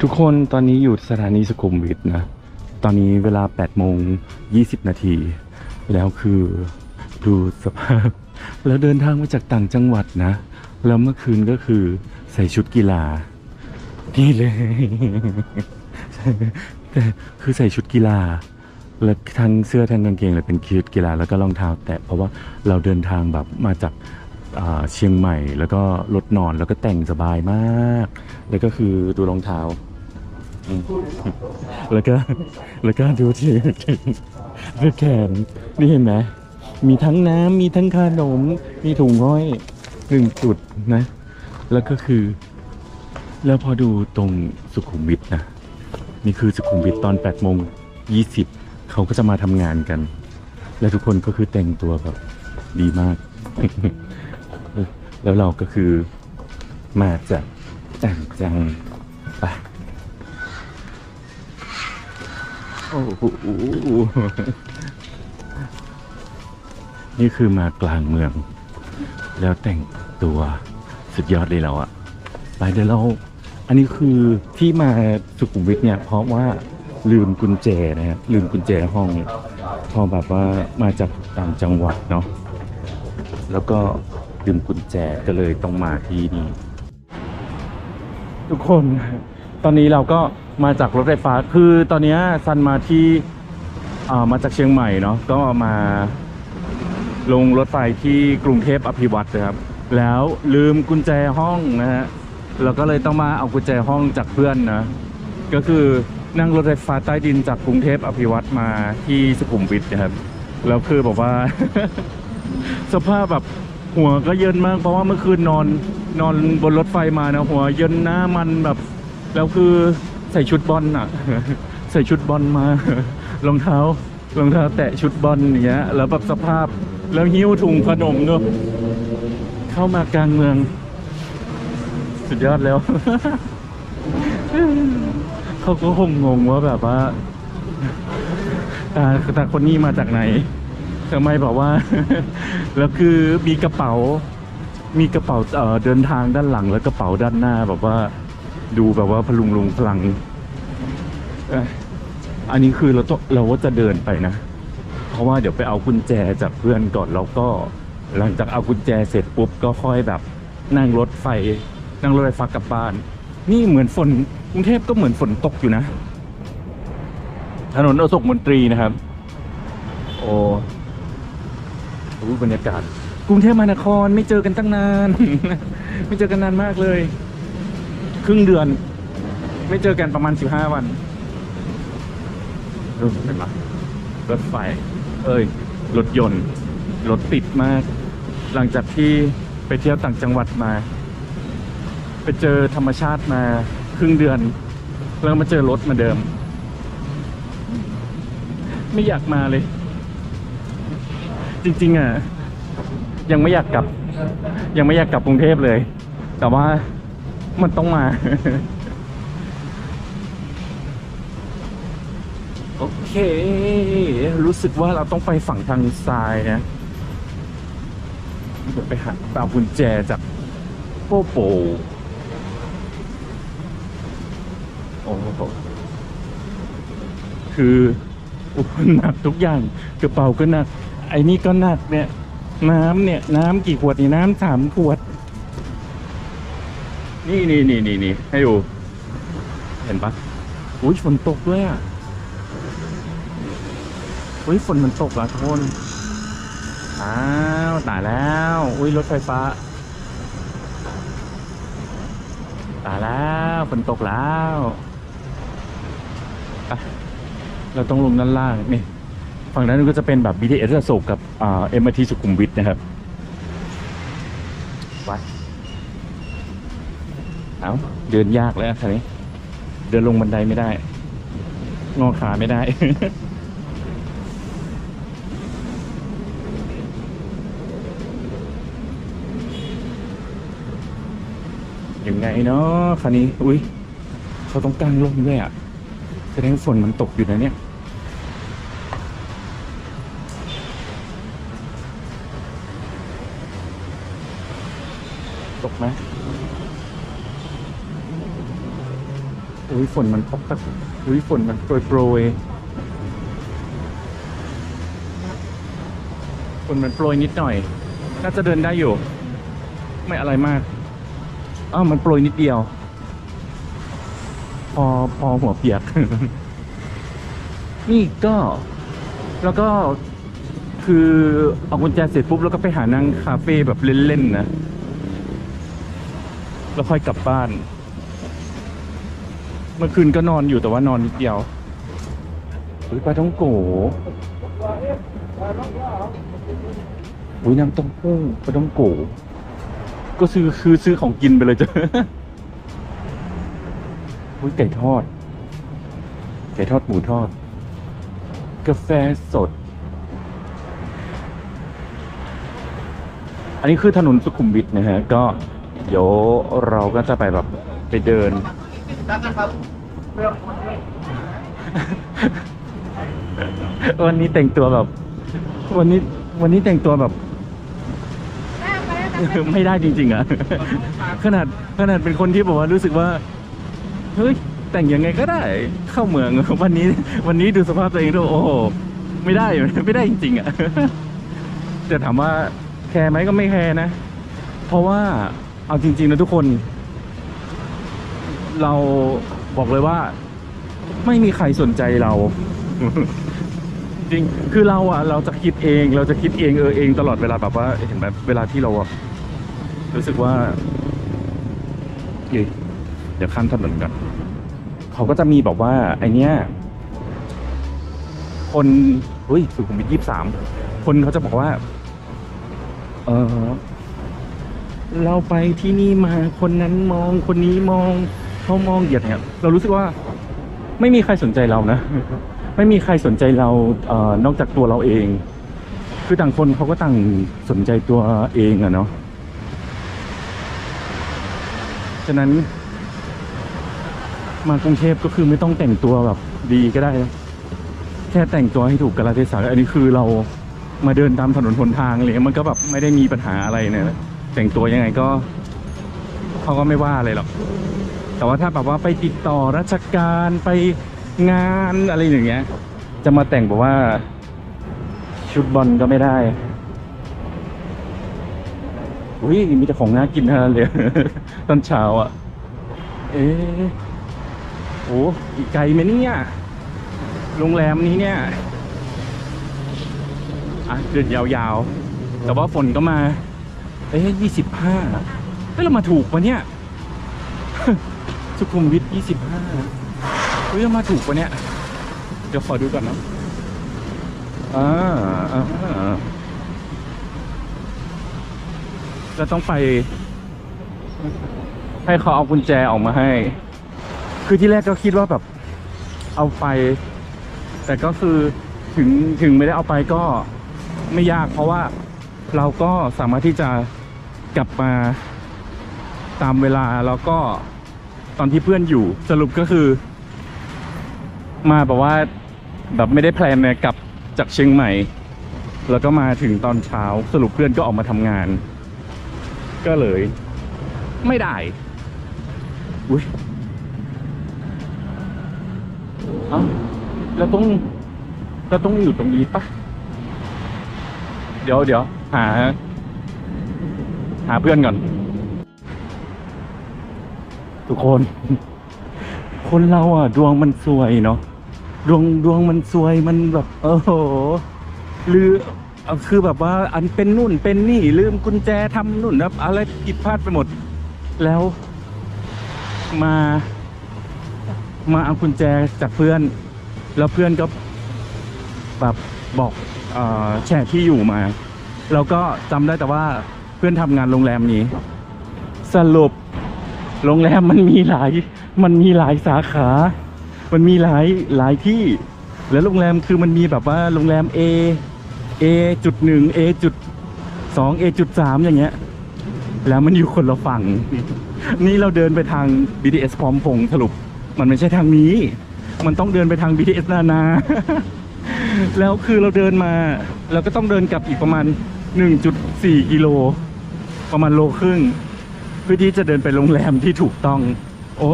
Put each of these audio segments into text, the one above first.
ทุกคนตอนนี้อยู่สถานีสุขุมวิทนะ ตอนนี้เวลา8โมง20 นาที แล้วคือดูสภาพ แล้วเดินทางมาจากต่างจังหวัดนะ แล้วเมื่อคืนก็คือใส่ชุดกีฬา นี่เลยแต่คือใส่ชุดกีฬา แล้วทั้งเสื้อทั้งกางเกงเลยเป็นชุดกีฬาแล้วก็รองเท้า แตะเพราะว่าเราเดินทางแบบมาจาก เชียงใหม่ แล้วก็รถนอนแล้วก็แต่งสบายมาก แล้วก็คือดูรองเท้าอืมแล้วก็แล้วก็ดูที่ที่แขนนี่เห็นไหมมีทั้งน้ำมีทั้งขนม มีถุงห้อยหนึ่งจุดนะ แล้วก็คือ แล้วพอดูตรงสุขุมวิทนะ นี่คือสุขุมวิทตอน8โมง20 เขาก็จะมาทำงานกัน และทุกคนก็คือแต่งตัวแบบดีมาก แล้วเราก็คือมาจากต่างจังไปโอ้โหนี่คือมากลางเมือง แล้วแต่งตัวสุดยอดเลยเราอะไปเดี๋ยวเรา อันนี้คือที่มาสุขุมวิทเนี่ย เพราะว่าลืมกุญแจนะครับลืมกุญแจห้องพอแบบว่ามาจากต่างจังหวัดเนาะแล้วก็ ลืมกุญแจก็เลยต้องมาที่นี่ทุกคน ตอนนี้เราก็มาจากรถไฟฟ้า คือตอนนี้ซันมาที่อ่ามาจากเชียงใหม่เนาะ ก็มาลงรถไฟที่กรุงเทพอภิวัตรนะครับ แล้วลืมกุญแจห้องนะฮะ เราก็เลยต้องมาเอากุญแจห้องจากเพื่อนนะ ก็คือนั่งรถไฟฟ้าใต้ดินจากกรุงเทพอภิวัตมาที่สุขุมวิทนะครับ แล้วคือแบบว่า สภาพแบบ หัวก็เยินมากเพราะว่าเมื่อคืนนอนนอนบนรถไฟมานะหัวเยินหน้ามันแบบแล้วคือใส่ชุดบอลอะ ใส่ชุดบอลมารองเท้ารองเท้าแตะชุดบอลอย่างเงี้ยแล้วแบบสภาพแล้วหิ้วถุงขนมเนอะเข้ามากลางเมือง สุดยอดแล้วเขาก็คงงงว่าแบบว่าตาตาคนนี้มาจากไหน ทำไมบอกว่า แล้วคือมีกระเป๋า มีกระเป๋าเอ่อเดินทางด้านหลังแล้วกระเป๋าด้านหน้าแบบว่า ดูแบบว่าพลุงลุงพลังเอ้ยอันนี้คือเราต้องเราว่าจะเดินไปนะ เพราะว่าเดี๋ยวไปเอากุญแจจากเพื่อนก่อนแล้วก็ หลังจากเอากุญแจเสร็จปุ๊บก็ค่อยแบบนั่งรถไฟ นั่งรถไฟฟ้ากลับบ้าน นี่เหมือนฝนกรุงเทพก็เหมือนฝนตกอยู่นะ ถนนอโศกมนตรีนะครับ โอ้ บรรยากาศ กรุงเทพมหานครไม่เจอกันตั้งนาน ไม่เจอกันนานมากเลย ครึ่งเดือน ไม่เจอกันประมาณสิบห้าวันดูเห็นปะรถไฟ เอ้ย รถยนต์ รถติดมาก หลังจากที่ไปเที่ยวต่างจังหวัดมา ไปเจอธรรมชาติมาครึ่งเดือน แล้วมาเจอรถมาเดิม ไม่อยากมาเลย จริงๆอะยังไม่อยากกลับ ยังไม่อยากกลับกรุงเทพเลย แต่ว่ามันต้องมา โอเค รู้สึกว่าเราต้องไปฝั่งทางซ้ายนะเดี๋ยวไปหาตามกุญแจจากโปโปโอ้โหคืออุปหนักทุกอย่างกระเป๋าก็หนัก ไอ้นี่ก็หนักเนี่ย น้ำเนี่ย น้ำกี่ขวดนี่น้ำสามขวด นี่นี่นี่นี่นี่ให้ดู เห็นปะอุ้ยฝนตกด้วยอะอุ้ยฝนมันตกอะทุกคนอ้าวตายแล้ว อุ้ยรถไฟฟ้าตายแล้วฝนตกแล้วไปเราต้องลงด้านล่างนี่ ฝั่งนั้นก็จะเป็นแบบ BTS อโศกกับอ่า MRT สุขุมวิทนะครับไปเอาเดินยากแล้วทีนี้ เดินลงบันไดไม่ได้ งอขาไม่ได้ ยังไงเนาะคันนี้ อุ้ยเขาต้องกางร่มด้วยอะ แสดงฝนมันตกอยู่นะเนี่ย ตกไหมอุ้ยฝนมันตกตกอุ้ยฝนมันโปรยโปรยฝนมันโปรยนิดหน่อย น่าจะเดินได้อยู่ ไม่อะไรมากอ้าวมันโปรยนิดเดียว พอพอหัวเปียก นี่ก็ แล้วก็คือเอากุญแจเสร็จปุ๊บแล้วก็ไปหานั่งคาเฟ่แบบเล่นๆนะ แล้วค่อยกลับบ้าน เมื่อคืนก็นอนอยู่แต่ว่านอนนิดเดียวอุ้ยปลาต้องโกอุ้ยน้ำเต้มหู้ปลาต้องโกก็ซื้อคือซื้อของกินไปเลยจ้ะอุ้ยไก่ทอด ไก่ทอดหมูทอด กาแฟสด อันนี้คือถนนสุขุมวิทนะฮะ ก็ เดี๋ยวเราก็จะไปแบบไปเดินวันนี้แต่งตัวแบบ วันนี้วันนี้แต่งตัวแบบไม่ได้จริง ๆอะขนาดขนาดเป็นคนที่บอกว่ารู้สึกว่าเฮ้ยแต่งยังไงก็ได้เข้าเมืองวันนี้ วันนี้ดูสภาพตัวเองดูโอ้โหไม่ได้ไม่ได้จริงๆอะจะถามว่าแคร์ไหมก็ไม่แคร์นะ เพราะว่า เอาจริงๆนะทุกคน เราบอกเลยว่า ไม่มีใครสนใจเรา จริงคือเราอะเราจะคิดเอง เราจะคิดเองเออเองตลอดเวลาแบบว่าเห็นแบบเวลาที่เราอะรู้สึกว่าเอ้ยเดี๋ยวข้ามถนนก่อนเขาก็จะมีแบบว่า ไอเนี้ยคนเฮ้ยสุขุมวิทยี่สามคนเขาจะบอกว่า เออ เราไปที่นี่มาคนนั้นมองคนนี้มองเขามองเหยียดเนี่ยเรารู้สึกว่าไม่มีใครสนใจเรานะ ไม่มีใครสนใจเราเอ่อนอกจากตัวเราเอง คือต่างคนเขาก็ต่างสนใจตัวเองอะเนาะฉะนั้น มากรุงเทพก็คือไม่ต้องแต่งตัวแบบดีก็ได้นะแค่แต่งตัวให้ถูกกาลเทศะอันนี้คือเรามาเดินตามถนนหนทางอะไรเงี้ยมันก็แบบไม่ได้มีปัญหาอะไรเนี่ย แต่งตัวยังไงก็เขาก็ไม่ว่าอะไรหรอก แต่ว่าถ้าแบบว่าไปติดต่อราชการไปงานอะไรอย่างเงี้ย จะมาแต่งแบบว่า ชุดบอลก็ไม่ได้อุ้ยมีแต่ของน่ากินเท่านั้นเลย ตอนเช้าอะ เอ๊โอ้อีกไกลไหมเนี่ยโรงแรมนี้เนี่ยอะเดินยาวๆ แต่ว่าฝนก็มา เอ๊ะยี่สิบห้าเฮ้ยเรามาถูกปะเนี่ย สุขุมวิทยี่สิบห้าเฮ้ยเรามาถูกปะเนี่ย เดี๋ยวขอดูก่อนนะอ่าอ่าเราต้องไป ให้เขาเอากุญแจออกมาให้ คือที่แรกก็คิดว่าแบบ เอาไป แต่ก็คือถึงถึงไม่ได้เอาไปก็ไม่ยากเพราะว่าเราก็สามารถที่จะ กลับมาตามเวลาแล้วก็ตอนที่เพื่อนอยู่สรุปก็คือ มาแบบว่าแบบไม่ได้แพลนเนี่ยกลับจากเชียงใหม่ แล้วก็มาถึงตอนเช้าสรุปเพื่อนก็ออกมาทำงาน ก็เลย ไม่ได้อุ้ยเอ้าแล้วต้องเราต้องอยู่ตรงนี้ปะเดี๋ยวเดี๋ยวหา หาเพื่อนก่อน ทุกคน คนเราอะ ดวงมันสวยเนาะดวงดวงมันสวยมันแบบโอ้โหหรือคือแบบว่า อันเป็นนู่นเป็นนี่ ลืมกุญแจทำนู่นแบบอะไรผิดพลาดไปหมด แล้วมา มาเอากุญแจจากเพื่อน แล้วเพื่อนก็แบบบอกออแชร์ที่อยู่มา เราก็จำได้แต่ว่า เพื่อนทำงานโรงแรมนี้ สรุปโรงแรมมันมีหลาย มันมีหลายสาขา มันมีหลายหลายที่ แล้วโรงแรมคือมันมีแบบว่าโรงแรม A A จุดหนึ่ง A จุดสอง A จุดสามอย่างเงี้ย แล้วมันอยู่คนละฝั่ง นี่เราเดินไปทาง BTS พร้อมพงสรุป มันไม่ใช่ทางนี้ มันต้องเดินไปทาง BTS นานา แล้วคือเราเดินมา เราก็ต้องเดินกลับอีกประมาณ 1.4 กิโล ประมาณโลครึ่ง เพื่อที่จะเดินไปโรงแรมที่ถูกต้อง โอ้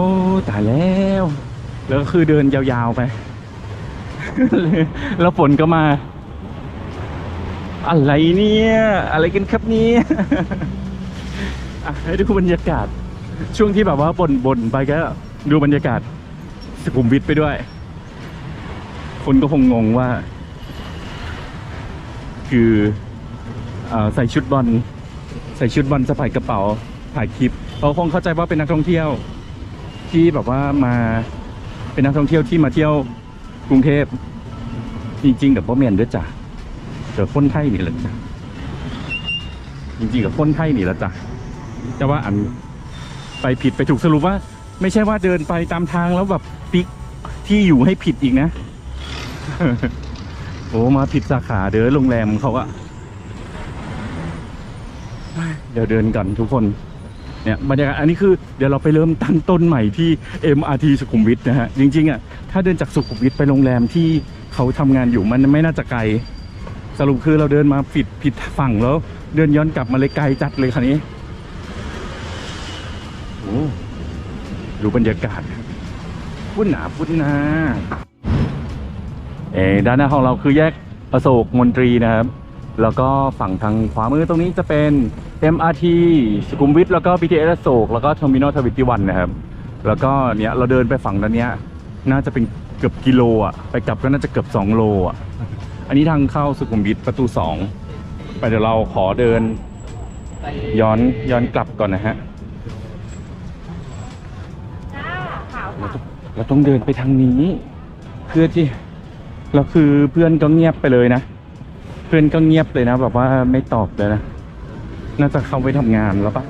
ตายแล้ว แล้วก็คือเดินยาวๆไป แล้วฝนก็มา อะไรเนี่ย อะไรกันครับเนี่ยอะให้ดูบรรยากาศ ช่วงที่แบบว่าบ่นๆไปก็ดูบรรยากาศสุขุมวิทไปด้วย คนก็คงงงว่า คืออใส่ชุดบอล ส่ชุดบอลสะพายกระเป๋าถ่ายคลิปเขาคงเข้าใจว่าเป็นนักท่องเที่ยว ที่แบบว่ามาเป็นนักท่องเที่ยวที่มาเที่ยวกรุงเทพจริงๆกับพ่อเมียนด้วยจ้ะเดี๋ยวคนไทยนี่แหละจ้ะจริงๆกับคนไทยนี่แหละจ้ะแต่ว่าอันไปผิดไปถูกสรุปว่า ไม่ใช่ว่าเดินไปตามทางแล้วแบบติ๊กที่อยู่ให้ผิดอีกนะโอ้มาผิดสาขาเด้อโรงแรมเขาอะ เดี๋ยวเดินกันทุกคนเนี่ยบรรยากาศอันนี้คือเดี๋ยวเราไปเริ่มตั้งต้นใหม่ที่ MRT สุขุมวิทนะฮะ จริงๆอะถ้าเดินจากสุขุมวิทไปโรงแรมที่เขาทำงานอยู่มันไม่น่าจะไกล สรุปคือเราเดินมาผิดผิดฝั่งแล้ว เดินย้อนกลับมาเลยไกลจัดเลยคันนี้โอ้ดูบรรยากาศพุ่นหนาพุ่นหนาเออด้านหน้าของเราคือแยกอโศกมนตรีนะครับ แล้วก็ฝั่งทางขวามือตรงนี้จะเป็น MRT สุขุมวิทแล้วก็ BTS อโศกแล้วก็ Terminal 21นะครับ แล้วก็เนี้ยเราเดินไปฝั่งด้านเนี้ย น่าจะเป็นเกือบกิโลอะ ไปกลับก็น่าจะเกือบ 2 โลอะ อันนี้ทางเข้าสุขุมวิทประตู 2 ไปเดี๋ยวเราขอเดิน ย้อนย้อนกลับก่อนนะฮะจ้าขาวเราต้องเราต้องเดินไปทางนี้ เพื่อที่แล้วคือเพื่อนก็เงียบไปเลยนะ เพื่อนก็เงียบเลยนะแบบว่าไม่ตอบเลยนะ น่าจะเข้าไปทำงานแล้วปะ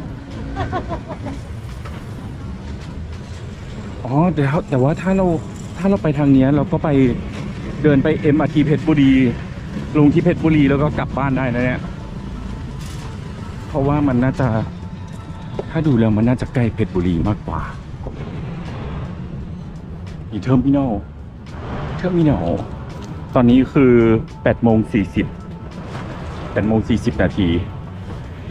อ๋อแต่แต่ว่าถ้าเราถ้าเราไปทางเนี้ย เราก็ไปเดินไป MRT เพชรบุรี ลงที่เพชรบุรีแล้วก็กลับบ้านได้นะเนี่ย เพราะว่ามันน่าจะ ถ้าดูแล้วมันน่าจะใกล้เพชรบุรีมากกว่าอีเทอร์มินอลเทอร์มินอลตอนนี้คือ8โมง40 8โมง40 นาที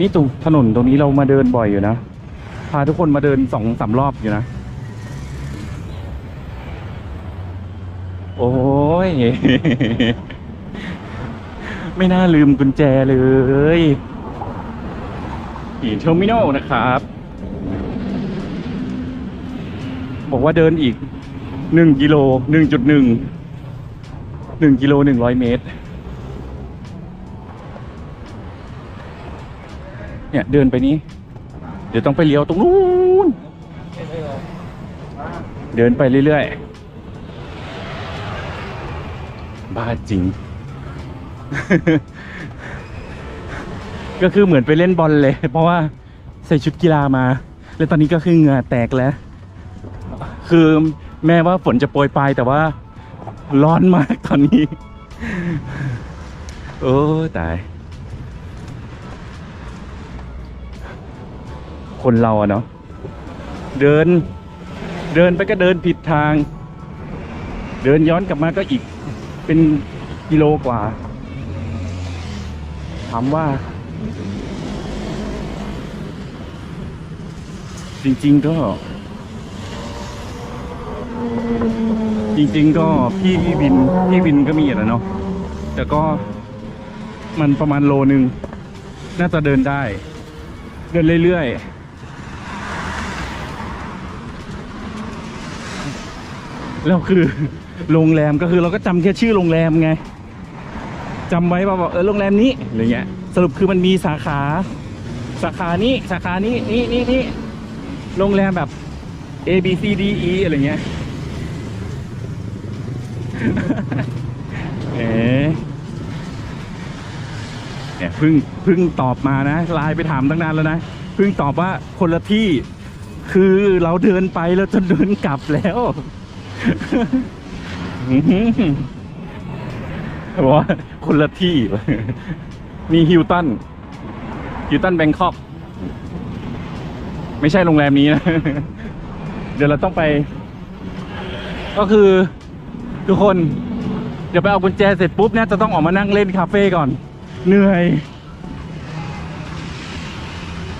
นี่ตรงถนนตรงนี้เรามาเดินบ่อยอยู่นะ พาทุกคนมาเดินสองสามรอบอยู่นะ โอ้ย ไม่น่าลืมกุญแจเลยอีเทอร์มินอลนะครับ บอกว่าเดินอีกหนึ่งกิโลหนึ่งจุดหนึ่งหนึ่งกิโลหนึ่งร้อยเมตร เนี่ยเดินไปนี้ เดี๋ยวต้องไปเลี้ยวตรงนู้น เดินไปเรื่อยๆ บ้าจริง ก็คือเหมือนไปเล่นบอลเลย เพราะว่าใส่ชุดกีฬามา แล้วตอนนี้ก็คือเหงื่อแตกแล้ว คือแม้ว่าฝนจะโปรยปลายแต่ว่าร้อนมากตอนนี้ โอ้ ตาย คนเราอะเนาะเดิน เดินไปก็เดินผิดทาง เดินย้อนกลับมาก็อีกเป็นกิโลกว่า ถามว่า จริง ๆ ก็ จริง ๆ ก็พี่วินพี่วินก็มีอะเนาะแต่ก็มันประมาณโลนึง น่าจะเดินได้ เดินเรื่อย ๆ แล้วคือโรงแรมก็คือเราก็จำแค่ชื่อโรงแรมไงจำไว้ว่าบอกเออโรงแรมนี้อะไรเงี้ย สรุปคือมันมีสาขา สาขานี้สาขานี้นี่นี่นี่โรงแรมแบบ A B C D E อะไรเงี้ยเอ๋เนี่ยเพิ่งเพิ่งตอบมานะไลน์ไปถามตั้งนานแล้วนะเพิ่งตอบว่าคนละที่ คือเราเดินไปแล้วจะเดินกลับแล้ว บอกว่าคนละที่ มีฮิลตันฮิลตันแบงคอก ไม่ใช่โรงแรมนี้นะ เดี๋ยวเราต้องไป ก็คือ ทุกคน เดี๋ยวไปเอากุญแจเสร็จปุ๊บเนี่ยจะต้องออกมานั่งเล่นคาเฟ่ก่อน เหนื่อย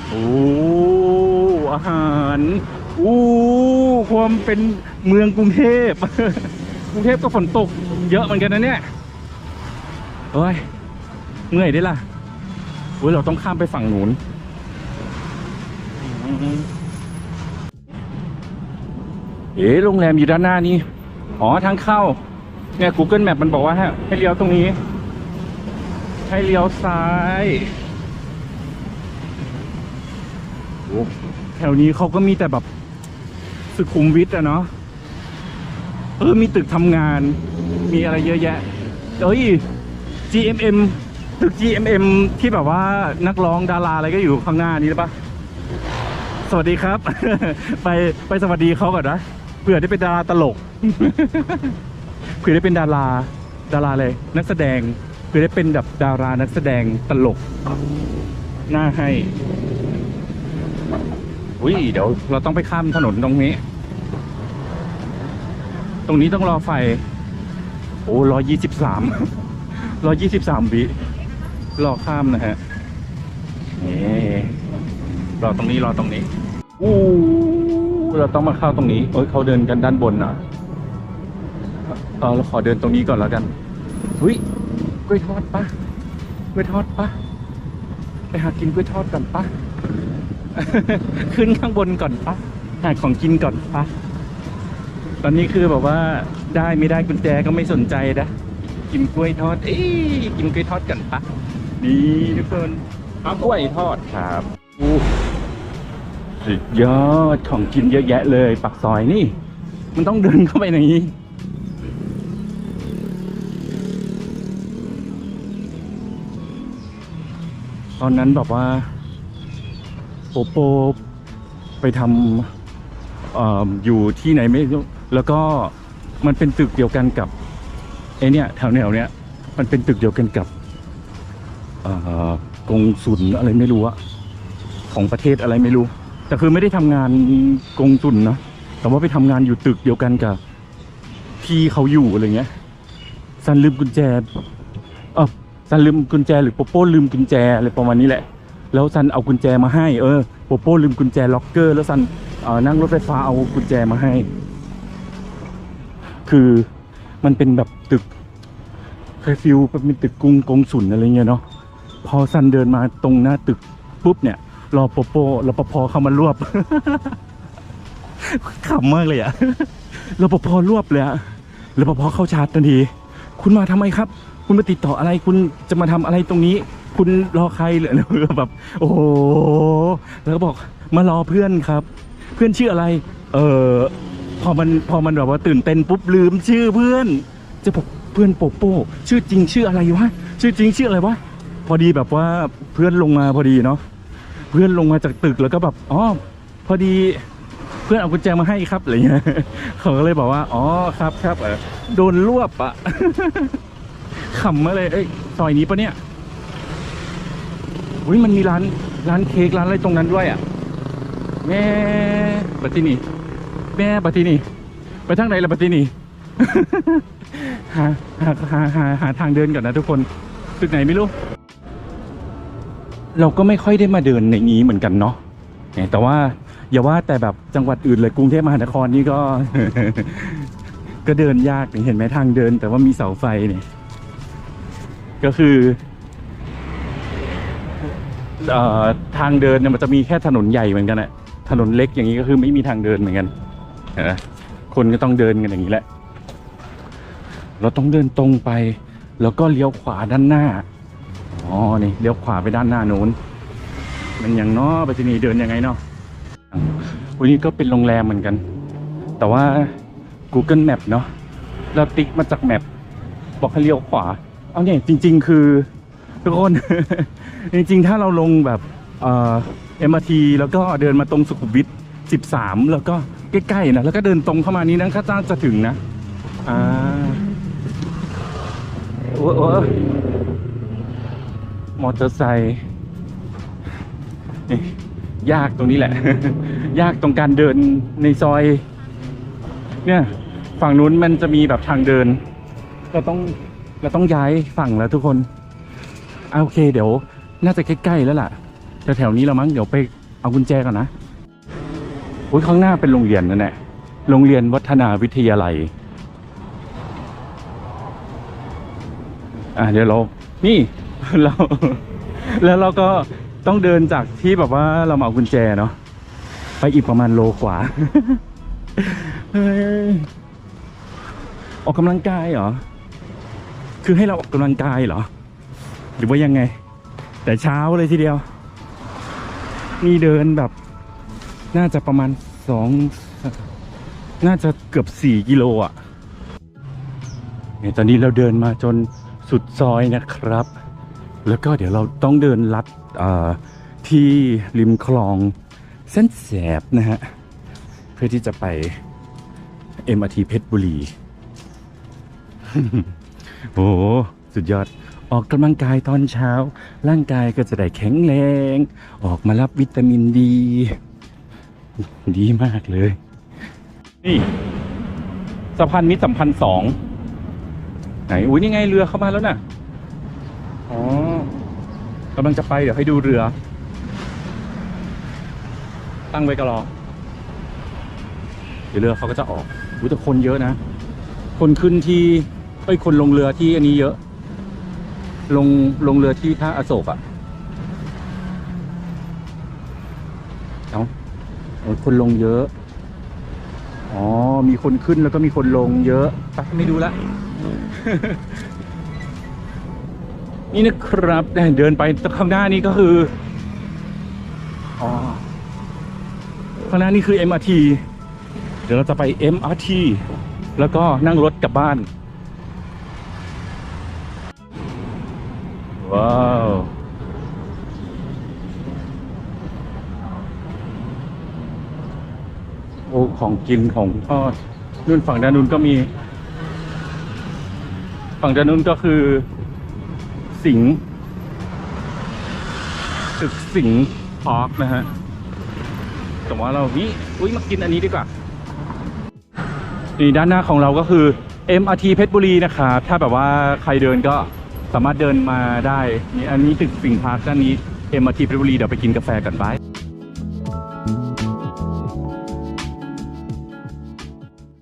โอ้อาหาร อู้ความเป็นเมืองกรุงเทพ กรุงเทพก็ฝนตกเยอะเหมือนกันนะเนี่ยเฮ้ยเมื่อยได้ล่ะเฮ้ยเราต้องข้ามไปฝั่งนู้นเอ๋โรงแรมอยู่ด้านหน้านี่อ๋อทางเข้า เนี่ย Google Map มันบอกว่าให้ให้เลี้ยวตรงนี้ ให้เลี้ยวซ้ายโอ้แถวนี้เขาก็มีแต่แบบ สุขุมวิทอะเนาะเออมีตึกทำงาน มีอะไรเยอะแยะเอ้ย GMM ตึก GMM ที่แบบว่านักร้องดาราอะไรก็อยู่ข้างหน้านี้หรือปะสวัสดีครับ ไปไปสวัสดีเขาก่อนนะเผื่อได้เป็นดาราตลกเผื่อได้เป็นดาราดาราเลย นักแสดงเผื่อได้เป็นแบบดารานักแสดงตลกหน้าให้ อุ้ยเดี๋ยวเราต้องไปข้ามถนนตรงนี้ ตรงนี้ต้องรอไฟ โอ้ร้อยยี่สิบสามร้อยยี่สิบสามวิรอข้ามนะฮะนี่รอตรงนี้รอตรงนี้อู้เราต้องมาเข้าตรงนี้เอ้ยเขาเดินกันด้านบนอะเออเราขอเดินตรงนี้ก่อนแล้วกันหุยกล้วยทอดปะกล้วยทอดปะไปหากินกล้วยทอดก่อนปะ ขึ้นข้างบนก่อนปะหาของกินก่อนปะตอนนี้คือแบบว่าได้ไม่ได้กุญแจก็ไม่สนใจนะกินกล้วยทอด เอ้ยกินกล้วยทอดกันปะนี่ทุกคนกล้วยทอดครับอู้สุดยอดของกินเยอะแยะเลยปักซอยนี่ มันต้องเดินเข้าไปในนี้ตอนนั้นแบบว่า โปโปไปทำออยู่ที่ไหนไม่รู้แล้วก็มันเป็นตึกเดียวกันกับไอเนี่ยแถวแนวเนี้ยมันเป็นตึกเดียวกันกับเอ่อกงสุลอะไรไม่รู้อะของประเทศอะไรไม่รู้ แต่คือไม่ได้ทำงานกงสุลนะแต่ว่าไปทำงานอยู่ตึกเดียวกันกับที่เขาอยู่อะไรเงี้ยซันลืมกุญแจเออซันลืมกุญแจหรือโปโป้ลืมกุญแจอะไรประมาณนี้แหละ แล้วซันเอากุญแจมาให้เออโปโป้ลืมกุญแจล็อกเกอร์แล้วซันเอ่อนั่งรถไฟฟ้าเอากุญแจมาให้ คือมันเป็นแบบตึกคล้ายฟิลเป็นตึกกรุงกงสุนอะไรเงี้ยเนาะพอซันเดินมาตรงหน้าตึกปุ๊บเนี่ย รอโปโป้รปภเข้ามารวบขำมากเลยอะรปภรวบเลยอะรปภเข้าชาร์จทันที คุณมาทำไมครับ คุณมาติดต่ออะไรคุณจะมาทำอะไรตรงนี้ คุณรอใครเหรอแบบ โอ้โหแล้วก็บอกมารอเพื่อนครับ เพื่อนชื่ออะไร เออพอมันพอมันแบบว่าตื่นเต้นปุ๊บลืมชื่อเพื่อน จะบอกเพื่อนโปโป้ชื่อจริงชื่ออะไรวะชื่อจริงชื่ออะไรวะพอดีแบบว่าเพื่อนลงมาพอดีเนาะเพื่อนลงมาจากตึกแล้วก็แบบอ๋อพอดีเพื่อนเอากุญแจมาให้ครับอะไรเงี้ยเขาก็เลยบอกว่า อ๋อครับครับเออโดนรวบอะขำมาเลยเอ้ยซอยนี้ปะเนี่ย อุ้ยมันมีร้านร้านเค้กร้านอะไรตรงนั้นด้วยอะ แม่บัตินี่แม่บัตินี่ไปทางไหนล่ะบัตินี่หาหาหาหาหาทางเดินก่อนนะทุกคนตึกไหนไม่รู้ เราก็ไม่ค่อยได้มาเดินในนี้เหมือนกันเนาะแต่ว่าอย่าว่าแต่แบบจังหวัดอื่นเลยกรุงเทพมหานครนี่ก็ ก็เดินยากเห็นไหมทางเดิน แต่ว่ามีเสาไฟเนี่ยก็คือ ทางเดินเนี่ยมันจะมีแค่ถนนใหญ่เหมือนกันอะถนนเล็กอย่างนี้ก็คือไม่มีทางเดินเหมือนกันเห็นไหมคนก็ต้องเดินกันอย่างนี้แหละ เราต้องเดินตรงไป แล้วก็เลี้ยวขวาด้านหน้าอ๋อนี่เลี้ยวขวาไปด้านหน้านู้นมันอย่างเนาะไปที่นี่เดินยังไงเนาะวันนี้ก็เป็นโรงแรมเหมือนกัน แต่ว่า Google Map เนาะเราติ๊กมาจากแมปบอกให้เลี้ยวขวา เอาเนี่ยจริง ๆ คือทุกคน จริงๆ ถ้าเราลงแบบเอ่อ MRT แล้วก็เดินมาตรงสุขุมวิท13 แล้วก็ใกล้ๆนะแล้วก็เดินตรงเข้ามานี้นะก็น่าจะถึงนะอ่าโอ้โอ้มอเตอร์ไซค์นี่ยากตรงนี้แหละ ยากตรงการเดินในซอย เนี่ยฝั่งนู้นมันจะมีแบบทางเดิน เราต้องเราต้องย้ายฝั่งแล้วทุกคนอโอเคเดี๋ยว น่าจะใกล้ๆแล้วล่ะแต่แถวนี้เรามั้งเดี๋ยวไปเอากุญแจก่อนนะโอ้ยข้างหน้าเป็นโรงเรียนนั่นแหละโรงเรียนวัฒนาวิทยาลัยอะเดี๋ยวเรา นี่เรา แล้วเราก็ต้องเดินจากที่แบบว่าเรามาเอากุญแจเนาะไปอีกประมาณโลกว่าออกกำลังกายเหรอ คือให้เราออกกำลังกายเหรอ หรือว่ายังไง แต่เช้าเลยทีเดียว นี่เดินแบบ น่าจะประมาณสองน่าจะเกือบสี่กิโลอะเนี่ยตอนนี้เราเดินมาจนสุดซอยนะครับ แล้วก็เดี๋ยวเราต้องเดินลัดที่ริมคลองเส้นแสบนะฮะ เพื่อที่จะไป MRT เพชรบุรี โอ้สุดยอด ออกกำลังกายตอนเช้า ร่างกายก็จะได้แข็งแรง ออกมารับวิตามินดี ดีมากเลย นี่สะพานมิตรสัมพันธ์สองไหนอุ้ยนี่ไงเรือเข้ามาแล้วน่ะอ๋อกำลังจะไปเดี๋ยวให้ดูเรือ ตั้งไว้ก็รอเดี๋ยวเรือเขาก็จะออกอุ้ยแต่คนเยอะนะ คนขึ้นที่เอ้ยคนลงเรือที่อันนี้เยอะ ลงลงเรือที่ท่าอโศกอะ่ะเอาโอ้คนลงเยอะ อ๋อ มีคนขึ้นแล้วก็มีคนลงเยอะไปไม่ดูละ นี่นะครับเดินไปข้างหน้านี่ก็คือ อ๋อ ข้างหน้านี่คือ MRT เดี๋ยวเราจะไป MRT แล้วก็นั่งรถกลับบ้าน ว้าว โอ้ ของกินของทอดนู่นฝั่งด้านนู้นก็มี ฝั่งด้านนู้นก็คือ สิงตึกสิงพาร์คนะฮะแต่ว่าเราวิอุ้ยมากินอันนี้ดีกว่านี่ด้านหน้าของเราก็คือ MRT เพชรบุรีนะครับถ้าแบบว่าใครเดินก็ สามารถเดินมาได้นี่อันนี้ตึกสิงห์พาร์คด้านนี้ MRT เพชรบุรีเดี๋ยวไปกินกาแฟกันไป